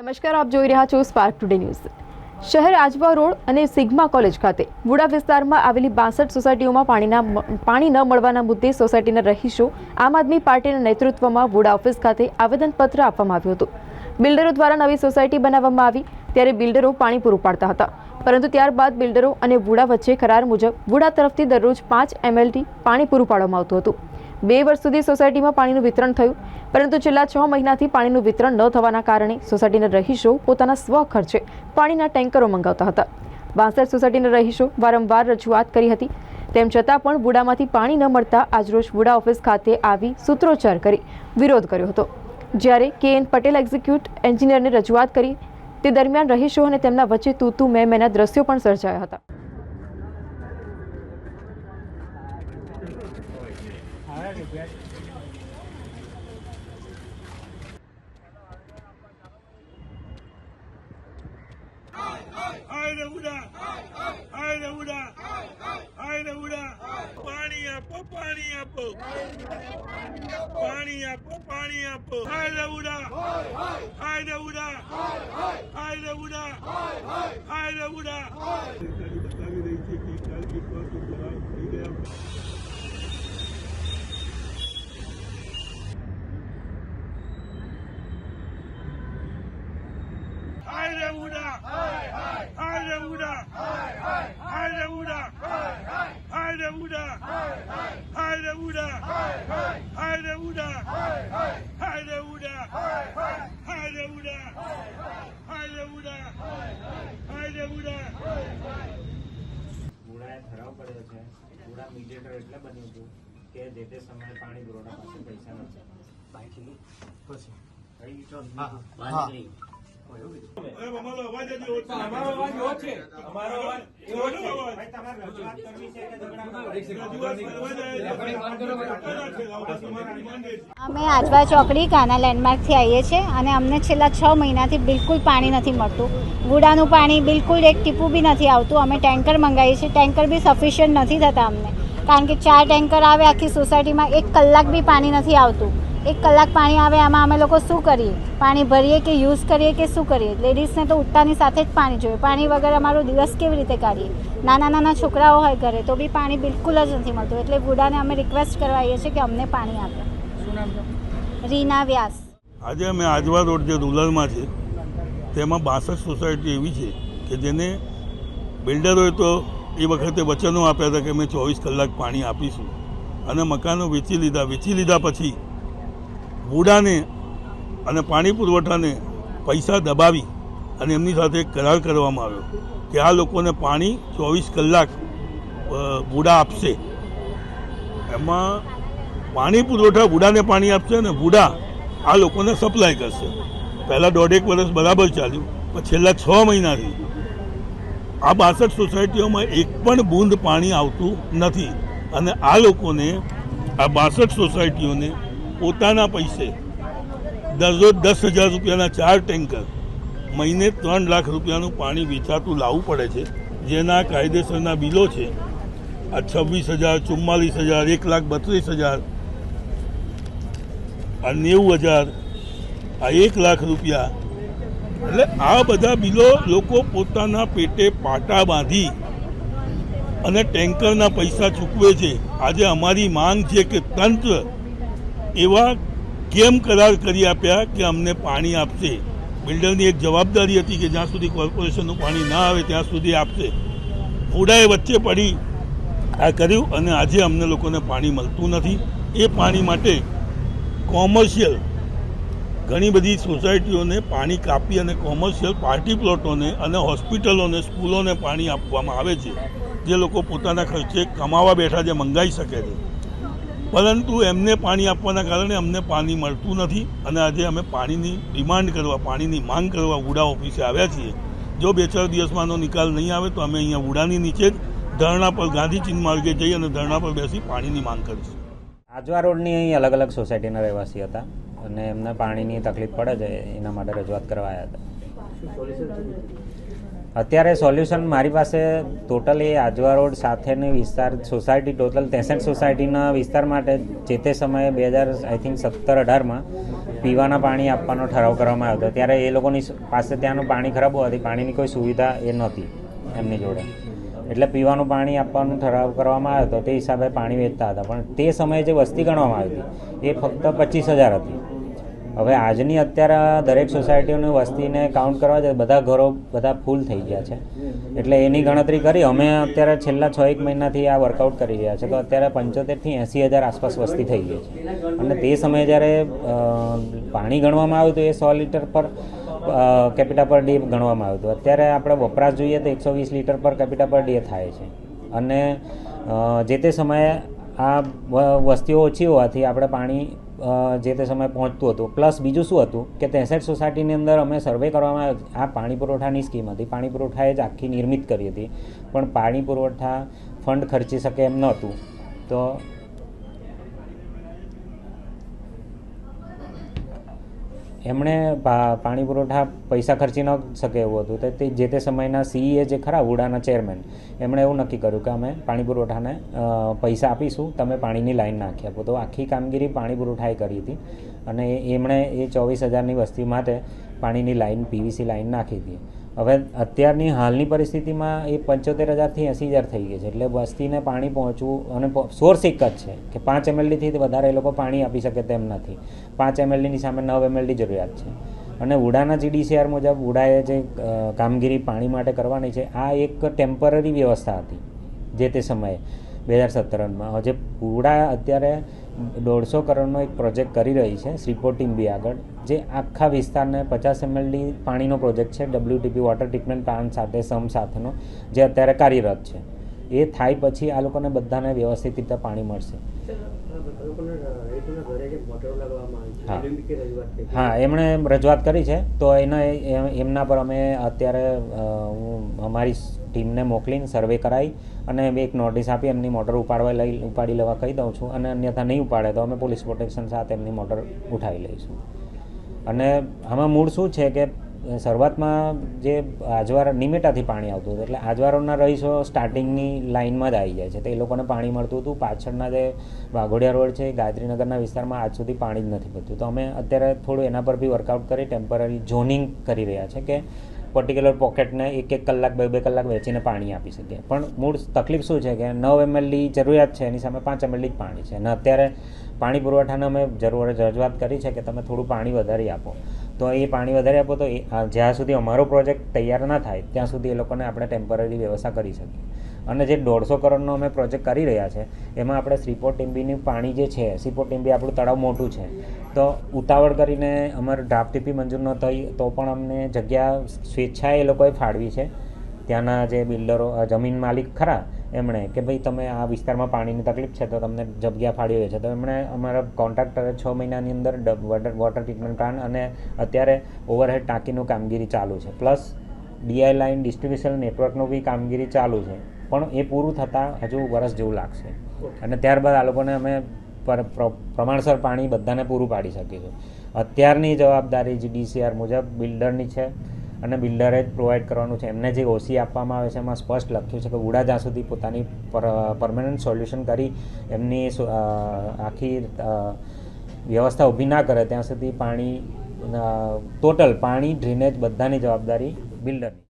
નમસ્કાર, આપ જોઈ રહ્યા છો સ્પાર્ક ટુડે ન્યૂઝ શહેર આજવા રોડ અને સિગ્મા કોલેજ ખાતે વુડા વિસ્તારમાં આવેલી બાસઠ સોસાયટીઓમાં પાણીના પાણી ન મળવાના મુદ્દે સોસાયટીના રહીશો આમ આદમી પાર્ટીના નેતૃત્વમાં વુડા ઓફિસ ખાતે આવેદનપત્ર આપવામાં આવ્યું હતું. બિલ્ડરો દ્વારા નવી સોસાયટી બનાવવામાં આવી, ત્યારે બિલ્ડરો પાણી પૂરું પાડતા હતા. પરંતુ ત્યારબાદ બિલ્ડરો અને વુડા વચ્ચે કરાર મુજબ વુડા તરફથી દરરોજ પાંચ એમએલટી પાણી પૂરું પાડવામાં આવતું હતું. બે વર્ષ સુધી સોસાયટીમાં પાણીનું વિતરણ થયું. પરંતુ છેલ્લા છ મહિનાથી પાણીનું વિતરણ ન થવાના કારણે સોસાયટીના રહીશો પોતાના સ્વ ખર્ચે પાણીના ટેન્કરો મંગાવતા હતા. બાસઠ સોસાયટીના રહીશો વારંવાર રજૂઆત કરી હતી. તેમ છતાં પણ બુડામાંથી પાણી ન મળતા આજરોજ બુડા ઓફિસ ખાતે આવી સૂત્રોચ્ચાર કરી વિરોધ કર્યો હતો. જ્યારે કે એન પટેલ એક્ઝિક્યુટ એન્જિનિયરને રજૂઆત કરી, તે દરમિયાન રહીશો અને તેમના વચ્ચે તૂતુ મેં મેના દ્રશ્યો પણ સર્જાયા હતા. ఆయన కూడా ఆయన కూడా ఆయన కూడా పానీయప్పు పానీయప్పు పానీయప్పు పానీయప్పు ఆయన కూడా ఆయన కూడా ఆయన కూడా ఆయన కూడా Uda! Haydi Uda! Haydi Uda! Haydi Uda! Haydi Uda! ઘોડાએ ઠરાવ કર્યો છે ઘોડા મીડિયેટર એટલે બન્યું હતું કે જે તે સમયે પાણી ઘોડા પાસે પૈસા નથી બાઇક લીધું પછી હા હા અમે આજવા ચોકડી કાના લેન્ડમાર્કથી આવીએ છીએ અને અમને છેલ્લા છ મહિનાથી બિલકુલ પાણી નથી મળતું. ગુડાનું પાણી બિલકુલ એક ટીપું બી નથી આવતું. અમે ટેન્કર મંગાવીએ છીએ. ટેન્કર બી સફિશિયન્ટ નથી થતા અમને. કારણ કે ચાર ટેન્કર આવે, આખી સોસાયટીમાં એક કલાક બી પાણી નથી આવતું. એક કલાક પાણી આવે આમાં અમે લોકો શું કરીએ? પાણી ભરીએ કે યુઝ કરીએ કે શું કરીએ? લેડીઝને તો ઉઠતાની સાથે જ પાણી જોઈએ. પાણી વગર અમારો દિવસ કેવી રીતે કાઢીએ? નાના નાના છોકરાઓ હોય ઘરે તો બી પાણી બિલકુલ જ નથી મળતું. એટલે ગુડાને અમે રિક્વેસ્ટ કરવાઈએ છીએ કે અમને પાણી આપે. રીના વ્યાસ. આજે અમે આજવા રોડ જે રૂરલમાં છે તેમાં બાસઠ સોસાયટી એવી છે કે જેને બિલ્ડરોએ તો એ વખતે વચનો આપ્યા હતા કે અમે ચોવીસ કલાક પાણી આપીશું. અને મકાનો વેચી લીધા. વેચી લીધા પછી વુડાને અને પાણી પુરવઠાને પૈસા દબાવી અને એમની સાથે કરાર કરવામાં આવ્યો કે આ લોકોને પાણી ચોવીસ કલાક વુડા આપશે. એમાં પાણી પુરવઠા વુડાને પાણી આપશે અને વુડા આ લોકોને સપ્લાય કરશે. પહેલાં દોઢેક વર્ષ બરાબર ચાલ્યું, પણ છેલ્લા છ મહિનાથી આ બાસઠ સોસાયટીઓમાં એક પણ બૂંદ પાણી આવતું નથી. અને આ લોકોને, આ બાસઠ સોસાયટીઓને પોતાના પૈસે દરરોજ દસ હજાર રૂપિયાના ચાર ટેન્કર મહિને ત્રણ લાખ રૂપિયાનું પાણી વેચાતું લાવવું પડે છે. જેના કાયદેસરના બિલો છે. આ છવ્વીસ હજાર, ચુમ્માલીસ હજાર, એક લાખ બત્રીસ હજાર, આ નેવું હજાર, આ એક લાખ રૂપિયા. એટલે આ બધા બિલો લોકો પોતાના પેટે પાટા બાંધી અને ટેન્કરના પૈસા ચૂકવે છે. આજે અમારી માંગ છે કે તંત્ર એવા કેમ કરાર કરી આપ્યા કે અમને પાણી આપશે? બિલ્ડરની એક જવાબદારી હતી કે જ્યાં સુધી કોર્પોરેશનનું પાણી ના આવે, ત્યાં સુધી આપશે. ફૂડાએ વચ્ચે પડી આ કર્યું અને આજે અમને લોકોને પાણી મળતું નથી. એ પાણી માટે કોમર્શિયલ ઘણી બધી સોસાયટીઓને પાણી કાપી અને કોમર્શિયલ પાર્ટી પ્લોટોને અને હોસ્પિટલોને, સ્કૂલોને પાણી આપવામાં આવે છે. જે લોકો પોતાના ખર્ચે કમાવા બેઠા જે મંગાવી શકે છે. પરંતુ એમને પાણી આપવાના કારણે અમને પાણી મળતું નથી અને આજે અમે પાણીની ડિમાન્ડ કરવા, પાણીની માંગ કરવા વુડા ઓફિસે આવ્યા છીએ. જો બે ચાર દિવસમાં આનો નિકાલ નહીં આવે તો અમે અહીંયા ઉડાની નીચે જ ધરણા પર ગાંધી ચિહ્ન માર્ગે જઈ અને ધરણા પર બેસી પાણીની માંગ કરીશું. આજવા રોડની અહીં અલગ અલગ સોસાયટીના રહેવાસી હતા અને એમને પાણીની તકલીફ પડે છે, એના માટે રજૂઆત કરવા આવ્યા હતા. અત્યારે સોલ્યુશન મારી પાસે ટોટલ એ આજવા રોડ સાથેની વિસ્તાર સોસાયટી ટોટલ ત્રેસઠ સોસાયટીના વિસ્તાર માટે જે તે સમયે બે હજાર આઈ થિંક સત્તર, અઢારમાં પીવાના પાણી આપવાનો ઠરાવ કરવામાં આવ્યો હતો. ત્યારે એ લોકોની પાસે ત્યાંનું પાણી ખરાબ હોવાથી પાણીની કોઈ સુવિધા એ નહોતી એમની જોડે. એટલે પીવાનું પાણી આપવાનો ઠરાવ કરવામાં આવ્યો હતો, તે હિસાબે પાણી વેચતા હતા. પણ તે સમયે જે વસ્તી ગણવામાં આવી હતી, એ ફક્ત પચીસ હજાર હતી. હવે આજની અત્યારે દરેક સોસાયટીઓની વસ્તીને કાઉન્ટ કરવા જાય બધા ઘરો બધા ફૂલ થઈ ગયા છે. એટલે એની ગણતરી કરી અમે અત્યારે છેલ્લા છ એક મહિનાથી આ વર્કઆઉટ કરી રહ્યા છે. તો અત્યારે પંચોતેરથી એંસી હજાર આસપાસ વસ્તી થઈ ગઈ છે. અને તે સમયે જ્યારે પાણી ગણવામાં આવ્યું હતું એ સો litre per capita per day ગણવામાં આવ્યું હતું. અત્યારે આપણે વપરાશ જોઈએ તો એકસો વીસ litre per capita per day થાય છે. અને જે તે સમયે આ વસ્તીઓ ઓછી હોવાથી આપણે પાણી જે તે સમયે પહોંચતું હતું. પ્લસ બીજું શું હતું કે ત્રેસઠ સોસાયટીની અંદર અમે સર્વે કરવામાં આ પાણી પુરવઠાની સ્કીમ હતી. પાણી પુરવઠાએ જ આખી નિર્મિત કરી હતી. પણ પાણી પુરવઠા ફંડ ખર્ચી શકે એમ નહોતું. તો એમણે પાણી પુરવઠા પૈસા ખર્ચી ન શકે એવું હતું. તો જે તે સમયના સીઈએ જે ખરા, વુડાના ચેરમેન એમણે એવું નક્કી કર્યું કે અમે પાણી પુરવઠાને પૈસા આપીશું, તમે પાણીની લાઈન નાખી આપો. તો આખી કામગીરી પાણી પુરવઠાએ કરી હતી અને એમણે એ ચોવીસ હજારની વસ્તી માટે પાણીની લાઈન પીવીસી લાઈન નાખી હતી. હવે અત્યારની હાલની પરિસ્થિતિમાં એ પંચોતેર હજારથી એંસી હજાર થઈ ગઈ છે. એટલે વસ્તીને પાણી પહોંચવું અને સોર્સ એક જ છે કે પાંચ એમએલડીથી વધારે એ લોકો પાણી આપી શકે તેમ નથી. પાંચ એમએલડીની સામે નવ એમએલડી જરૂરિયાત છે. અને ઉડાના જીડીસીઆર મુજબ ઉડાએ જે કામગીરી પાણી માટે કરવાની છે, આ એક ટેમ્પરરી વ્યવસ્થા હતી જે તે સમયે. બે હજાર સત્તરમાં હજે પૂરા અત્યારે દોઢસો કરોડનો એક પ્રોજેક્ટ કરી રહી છે શ્રીપોર ટીમ્બી આગળ, જે આખા વિસ્તારને પચાસ એમએલડી પાણીનો પ્રોજેક્ટ છે ડબલ્યુટીપી વોટર ટ્રીટમેન્ટ પ્લાન્ટ સાથે, સમ સાથેનો, જે અત્યારે કાર્યરત છે. એ થાય પછી આ લોકોને બધાને વ્યવસ્થિત રીતે પાણી મળશે. હા. એમણે રજૂઆત કરી છે, તો એના એમના પર અમે અત્યારે અમારી ટીમને મોકલીને સર્વે કરાવી અને એક નોટિસ આપી, એમની મોટર ઉપાડવા લઈ, ઉપાડી લેવા કહી દઉં છું અને અન્યથા નહીં ઉપાડે તો અમે પોલીસ પ્રોટેક્શન સાથે એમની મોટર ઉઠાવી લઈશું. અને આમાં મૂળ શું છે કે, શરૂઆતમાં જે આજવાર નિમેટાથી પાણી આવતું હતું, એટલે આજવારોના રહીશો સ્ટાર્ટિંગની લાઇનમાં જ આવી જાય છે. તો એ લોકોને પાણી મળતું હતું. પાછળના જે વાઘોડિયા રોડ છે ગાયત્રીનગરના વિસ્તારમાં આજ સુધી પાણી જ નથી પડતું. તો અમે અત્યારે થોડું એના પર બી વર્કઆઉટ કરી ટેમ્પરરી ઝોનિંગ કરી રહ્યા છે કે પર્ટિક્યુલર પોકેટને એક એક કલાક, બે બે કલાક વેચીને પાણી આપી શકીએ. પણ મૂળ તકલીફ શું છે કે નવ એમએલની જરૂરિયાત છે, એની સામે પાંચ એમએલની જ પાણી છે. અને અત્યારે પાણી પુરવઠાને અમે જરૂર રજૂઆત કરી છે કે તમે થોડું પાણી વધારી આપો. તો એ પાણી વધારે આપો તો એ, જ્યાં સુધી અમારો પ્રોજેક્ટ તૈયાર ના થાય, ત્યાં સુધી એ લોકોને આપણે ટેમ્પરરી વ્યવસ્થા કરી શકીએ. અને જે દોઢસો કરોડનો અમે પ્રોજેક્ટ કરી રહ્યા છે, એમાં આપણે શ્રીપોર ટીમ્બીનું પાણી જે છે શ્રીપોર ટીમ્બી આપણું તળાવ મોટું છે. તો ઉતાવળ કરીને અમારું ડ્રાફ્ટ ટીપી મંજૂર ન થઈ, તો પણ અમને જગ્યા સ્વેચ્છાએ એ લોકોએ ફાળવી છે. ત્યાંના જે બિલ્ડરો જમીન માલિક ખરા, એમણે કે ભાઈ તમે આ વિસ્તારમાં પાણીની તકલીફ છે તો તમને જગ્યા ફાળવી હોય છે. તો એમણે અમારા કોન્ટ્રાક્ટરે છ મહિનાની અંદર વોટર વોટર ટ્રીટમેન્ટ પ્લાન્ટ અને અત્યારે ઓવરહેડ ટાંકીનું કામગીરી ચાલુ છે. પ્લસ ડીઆઈ લાઇન ડિસ્ટ્રીબ્યુશન નેટવર્કનું બી કામગીરી ચાલુ છે. પણ એ પૂરું થતાં હજુ વરસ જેવું લાગશે. અને ત્યારબાદ આ લોકોને અમે પ્રમાણસર પાણી બધાને પૂરું પાડી શકીશું અત્યારની જવાબદારી જે ડીસીઆર મુજબ બિલ્ડરની છે અને બિલ્ડરે જ પ્રોવાઈડ કરવાનું છે. એમને જે ઓસી આપવામાં આવે છે એમાં સ્પષ્ટ લખ્યું છે કે ઉડા જ્યાં સુધી પોતાની પરમેનન્ટ સોલ્યુશન કરી એમની આખી વ્યવસ્થા ઊભી ના કરે ત્યાં સુધી પાણી ટોટલ પાણી ડ્રેનેજ બધાની જવાબદારી બિલ્ડરની